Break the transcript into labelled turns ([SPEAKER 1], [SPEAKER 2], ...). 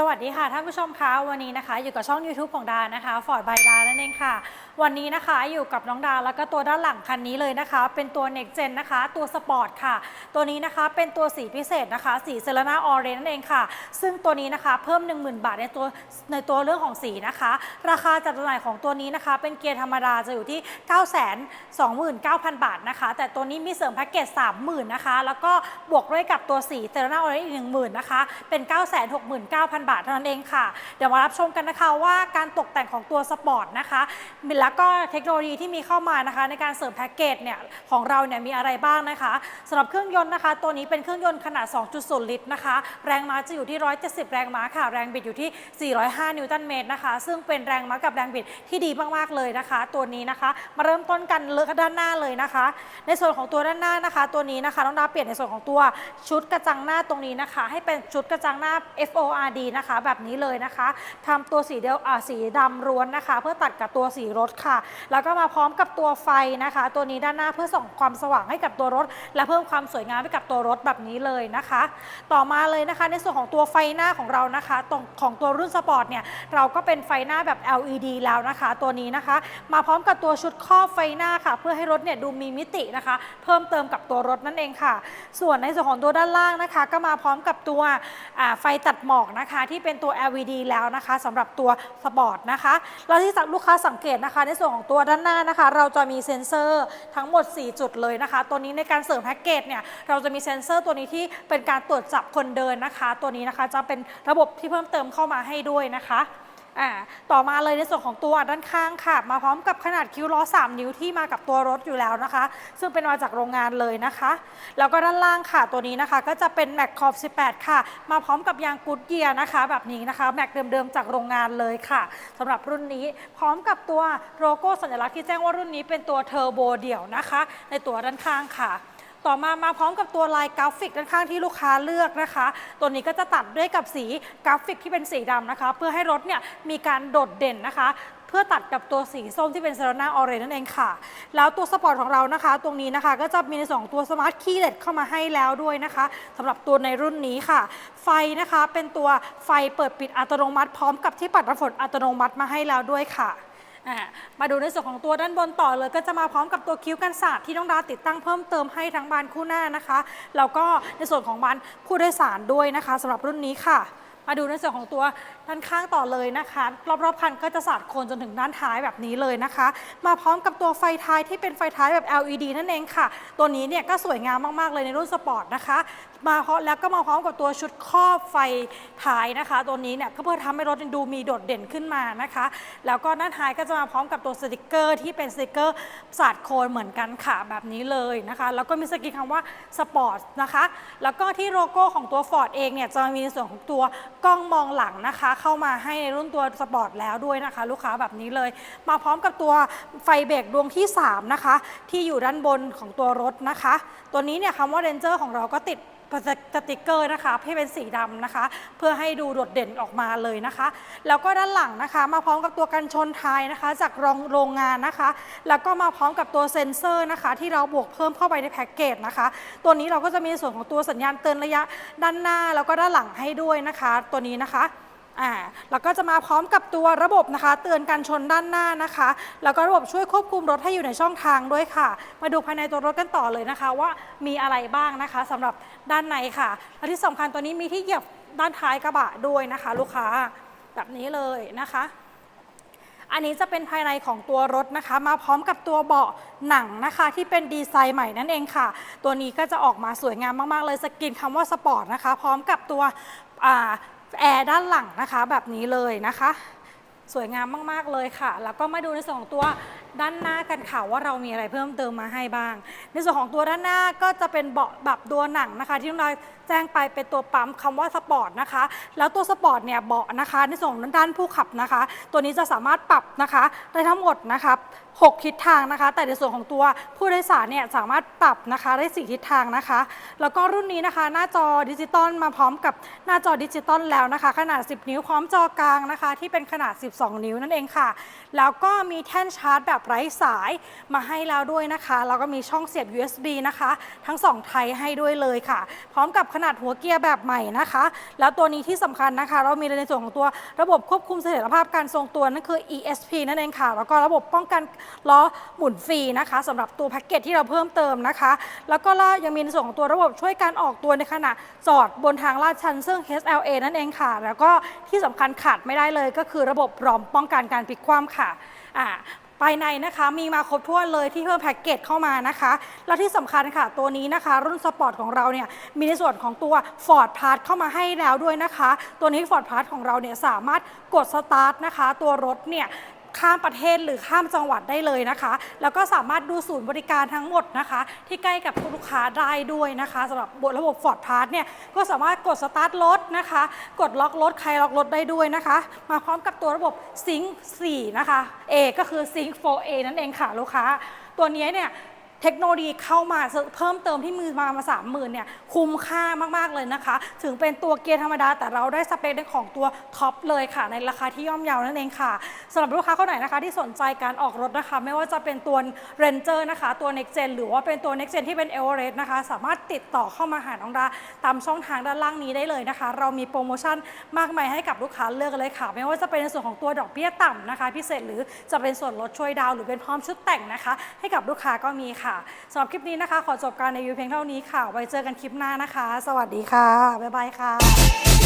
[SPEAKER 1] สวัสดีค่ะท่านผู้ชมคะวันนี้นะคะ อยู่กับช่อง YouTube ของดานะคะฟอร์ดบายดานั่นเองค่ะ วันนี้นะคะอยู่กับน้องดาแล้วก็ตัวด้านหลังคันนี้เลยนะคะ เป็นตัว Next Gen นะคะ ตัวสปอร์ตค่ะ ตัวนี้นะคะเป็นตัวสีพิเศษนะคะ สีเซเลนาออเรนนั่นเองค่ะ ซึ่งตัวนี้นะคะเพิ่ม 10,000 บาทในตัวในตัวเรื่องของสีนะคะ ราคาจัดจำหน่ายของตัวนี้นะคะ เป็นเกียร์ธรรมดาจะอยู่ที่ 929,000 บาทนะคะ แต่ตัวนี้มีเสริมแพ็กเกจ 30,000นะคะ แล้วก็บวกด้วยกับตัวสีเซเลนาออเรนอีก10,000นะคะ เป็น 969,000 บาทเท่านั้นเองค่ะ เดี๋ยวมารับชมกันนะคะว่าการตกแต่งของตัวสปอร์ตนะคะแล้วก็เทคโนโลยีที่มีเข้ามานะคะ ในการเสริมแพ็กเกจเนี่ยของเราเนี่ยมีอะไรบ้างนะคะสำหรับเครื่องยนต์นะคะ ตัวนี้เป็นเครื่องยนต์ขนาด 2.0 ลิตรนะคะ แรงม้าจะอยู่ที่ 170 แรงม้าค่ะ แรงบิดอยู่ที่ 405 นิวตันเมตรนะคะ ซึ่งเป็นแรงม้ากับแรงบิดที่ดีมากๆเลยนะคะ ตัวนี้นะคะ มาเริ่มต้นกันเลือกด้านหน้าเลยนะคะ ในส่วนของตัวด้านหน้านะคะ ตัวนี้นะคะน้องดาเปลี่ยนในส่วนของตัวชุดกระจังหน้าตรงนี้นะคะ ให้เป็นชุดกระจังหน้า FORD นะคะ แบบนี้เลยนะคะทำตัวสีเดียวสีดำล้วนนะคะ เพื่อตัดกับตัวสีรถค่ะ แล้วก็มาพร้อมกับตัวไฟนะคะ ตัวนี้ด้านหน้าเพื่อส่องความสว่างให้กับตัวรถ และเพิ่มความสวยงามให้กับตัวรถแบบนี้เลยนะคะ ต่อมาเลยนะคะ ในส่วนของตัวไฟหน้าของเรานะคะตรงของตัวรุ่นสปอร์ตเนี่ยเราก็เป็นไฟหน้าแบบ LED แล้วนะคะ ตัวนี้นะคะ มาพร้อมกับตัวชุดครอบไฟหน้าค่ะ เพื่อให้รถเนี่ยดูมีมิตินะคะ เพิ่มเติมกับตัวรถนั่นเองค่ะ ส่วนในส่วนของตัวด้านล่างนะคะ ก็มาพร้อมกับตัวไฟตัดหมอกนะคะ ที่เป็นตัว LED แล้วนะคะสำหรับตัวสปอร์ตนะคะ แล้วที่ลูกค้าสังเกตนะคะในส่วนของตัวด้านหน้านะคะ เราจะมีเซ็นเซอร์ทั้งหมด 4 จุดเลยนะคะ ตัวนี้ในการเสริมแพ็กเกจเนี่ยเราจะมีเซ็นเซอร์ตัวนี้ที่เป็นการตรวจจับคนเดินนะคะ ตัวนี้นะคะจะเป็นระบบที่เพิ่มเติมเข้ามาให้ด้วยนะคะ อ่าต่อมาเลยในส่วนของตัวด้านข้างค่ะ มาพร้อมกับขนาดคิ้วล้อ 3 นิ้วที่มากับตัวรถอยู่แล้วนะคะ ซึ่งเป็นมาจากโรงงานเลยนะคะ แล้วก็ด้านล่างค่ะตัวนี้นะคะ ก็จะเป็นแม็กขอบ 18 ค่ะ มาพร้อมกับยางกูดเกียร์นะคะ แบบนี้นะคะแม็กเดิมๆจากโรงงานเลยค่ะสำหรับรุ่นนี้พร้อมกับตัวโลโก้สัญลักษณ์ที่แจ้งว่ารุ่นนี้เป็นตัวเทอร์โบเดี่ยวนะคะ ในตัวด้านข้างค่ะ ต่อมามาพร้อมกับตัวลายกราฟิกด้านข้างที่ลูกค้าเลือกนะคะ ตัวนี้ก็จะตัดด้วยกับสีกราฟิกที่เป็นสีดำนะคะ เพื่อให้รถเนี่ยมีการโดดเด่นนะคะเพื่อตัดกับตัวสีส้มที่เป็นเซรานาออเรนนั่นเองค่ะ แล้วตัวสปอร์ตของเรานะคะ ตรงนี้นะคะก็จะมีในสองตัวสมาร์ทคีย์เลดเข้ามาให้แล้วด้วยนะคะสำหรับตัวในรุ่นนี้ค่ะ ไฟนะคะเป็นตัวไฟเปิดปิดอัตโนมัติ พร้อมกับที่ปัดน้ำฝนอัตโนมัติมาให้แล้วด้วยค่ะ มาดูในส่วนของตัวด้านบนต่อเลยก็จะมาพร้อมกับตัวคิ้วกันศาสตร์ที่น้องดาวติดตั้งเพิ่มเติมให้ทั้งบานคู่หน้านะคะแล้วก็ในส่วนของบานผู้โดยสารด้วยนะคะสำหรับรุ่นนี้ค่ะ มาดูในส่วนของตัว ด้านข้างต่อเลยนะคะ รอบๆคันก็จะสาดโคนจนถึงด้านท้ายแบบนี้เลยนะคะ มาพร้อมกับตัวไฟท้ายที่เป็นไฟท้ายแบบ LED นั่นเองค่ะ ตัวนี้เนี่ยก็สวยงามมากๆเลยในรุ่นสปอร์ตนะคะ มาพร้อมแล้วก็มาพร้อมกับตัวชุดครอบไฟท้ายนะคะ ตัวนี้เนี่ยก็เพื่อทำให้รถดูมีโดดเด่นขึ้นมานะคะ แล้วก็ด้านท้ายก็จะมาพร้อมกับตัวสติกเกอร์ที่เป็นสติกเกอร์สาดโคนเหมือนกันค่ะแบบนี้เลยนะคะ แล้วก็มีสกรีนคำว่าสปอร์ตนะคะ แล้วก็ที่โลโก้ของตัว Ford เองเนี่ยจะมีในส่วนของตัวกล้องมองหลังนะคะเข้ามาให้ในรุ่นตัวสปอร์ตแล้วด้วยนะคะ ลูกค้าแบบนี้เลย มาพร้อมกับตัวไฟเบรกดวงที่ 3 นะคะ ที่อยู่ด้านบนของตัวรถนะคะ ตัวนี้เนี่ยคำว่า Ranger ของเราก็ติดสติกเกอร์นะคะให้เป็นสีดำนะคะ เพื่อให้ดูโดดเด่นออกมาเลยนะคะ แล้วก็ด้านหลังนะคะ มาพร้อมกับตัวกันชนท้ายนะคะ จากโรงโรงงานนะคะ แล้วก็มาพร้อมกับตัวเซ็นเซอร์นะคะ ที่เราบวกเพิ่มเข้าไปในแพ็กเกจนะคะ ตัวนี้เราก็จะมีส่วนของตัวสัญญาณเตือนระยะด้านหน้า แล้วก็ด้านหลังให้ด้วยนะคะ ตัวนี้นะคะ อ่าแล้วก็จะมาพร้อมกับตัวระบบนะคะ เตือนการชนด้านหน้านะคะ แล้วก็ระบบช่วยควบคุมรถให้อยู่ในช่องทางด้วยค่ะ มาดูภายในตัวรถกันต่อเลยนะคะ ว่ามีอะไรบ้างนะคะสำหรับด้านในค่ะและที่สำคัญตัวนี้มีที่เหยียบด้านท้ายกระบะด้วยนะคะ ลูกค้าแบบนี้เลยนะคะอันนี้จะเป็นภายในของตัวรถนะคะ มาพร้อมกับตัวเบาะหนังนะคะ ที่เป็นดีไซน์ใหม่นั่นเองค่ะ ตัวนี้ก็จะออกมาสวยงามมาก ๆ เลยสกรีนคำว่าสปอร์ตนะคะ พร้อมกับตัว แอร์ด้านหลังนะคะแบบนี้เลยนะคะ สวยงามมาก ๆ เลยค่ะ แล้วก็มาดูในส่วนของตัว ด้านหน้ากันค่ะว่าเรามีอะไรเพิ่มเติมมาให้บ้าง ในส่วนของตัวด้านหน้าก็จะเป็นเบาะแบบตัวหนังนะคะ ที่เราแจ้งไปเป็นตัวปั๊มคำว่าสปอร์ตนะคะ แล้วตัวสปอร์ตเนี่ยเบาะนะคะ ในส่วนของด้านผู้ขับนะคะ ตัวนี้จะสามารถปรับนะคะได้ทั้งหมดนะคะ6ทิศทางนะคะ แต่ในส่วนของตัวผู้โดยสารเนี่ยสามารถปรับนะคะได้4ทิศทางนะคะ แล้วก็รุ่นนี้นะคะ หน้าจอดิจิตอลมาพร้อมกับหน้าจอดิจิตอลแล้วนะคะ ขนาด 10 นิ้วพร้อมจอกลางนะคะ ที่เป็นขนาด 12 นิ้วนั่นเองค่ะ แล้วก็มีแท่นชาร์จแบบบไร้สายมาให้แล้วด้วยนะคะแล้วก็มีช่องเสียบ USB นะคะ ทั้ง 2 ไทยให้ด้วยเลยค่ะ พร้อมกับขนาดหัวเกียร์แบบใหม่นะคะ แล้วตัวนี้ที่สำคัญนะคะ เรามีในส่วนของตัวระบบควบคุมเสถียรภาพการทรงตัวนั่นคือ ESP นั่นเองค่ะ แล้วก็ระบบป้องกันล้อหมุนฟรีนะคะสำหรับตัวแพ็กเกจที่เราเพิ่มเติมนะคะ แล้วก็ล่ายังมีในส่วนของตัวระบบช่วยการออกตัวในขณะจอดบนทางลาดชันซึ่ง HLA นั่นเองค่ะ แล้วก็ที่สำคัญขาดไม่ได้เลยก็คือระบบรอมป้องกันการพลิกคว่ำค่ะอ่า ภายในนะคะมีมาครบถ้วนเลยที่เพิ่มแพ็กเกจเข้ามานะคะ และที่สำคัญค่ะตัวนี้นะคะ รุ่นสปอร์ตของเราเนี่ยมีในส่วนของตัว Ford p a s s เข้ามาให้แล้วด้วยนะคะ ตัวนี้ Ford p a s s ของเราเนี่ยสามารถกดสตาร์ทนะคะ ตัวรถเนี่ย ข้ามประเทศหรือข้ามจังหวัดได้เลยนะคะ แล้วก็สามารถดูศูนย์บริการทั้งหมดนะคะ ที่ใกล้กับลูกค้าได้ด้วยนะคะสำหรับบระบบ Ford Pass เนี่ยก็สามารถกดสตาร์ทรถนะคะ กดล็อกรถใครล็อกรถได้ด้วยนะคะ มาพร้อมกับตัวระบบ Sync 4 นะคะ A ก็คือ Sync 4A นั่นเองค่ะลูกค้า ตัวนี้เนี่ย เทคโนโลยีเข้ามาเพิ่มเติมที่มือมามาสามหมื่นเนี่ยคุ้มค่ามากๆเลยนะคะ ถึงเป็นตัวเกียร์ธรรมดา แต่เราได้สเปคในของตัวท็อปเลยค่ะ ในราคาที่ย่อมเยานั่นเองค่ะสำหรับลูกค้าคนไหนนะคะที่สนใจการออกรถนะคะ ไม่ว่าจะเป็นตัว Ranger นะคะ ตัว Next Gen หรือว่าเป็นตัว Next Gen ที่เป็น e v e r e s t นะคะ สามารถติดต่อเข้ามาหาน้องดาตามช่องทางด้านล่างนี้ได้เลยนะคะ เรามีโปรโมชั่นมากมายให้กับลูกค้าเลือกเลยค่ะ ไม่ว่าจะเป็นในส่วนของตัวดอกเบี้ยต่ำนะคะ พิเศษหรือจะเป็นส่วนลดช่วยดาวหรือเป็นพร้อมชุดแต่งนะคะ ให้กับลูกค้าก็มีค่ะสำหรับคลิปนี้นะคะ ขอจบการในยูเพียงเท่านี้ค่ะ ไว้เจอกันคลิปหน้านะคะ สวัสดีค่ะ บ๊ายบายค่ะ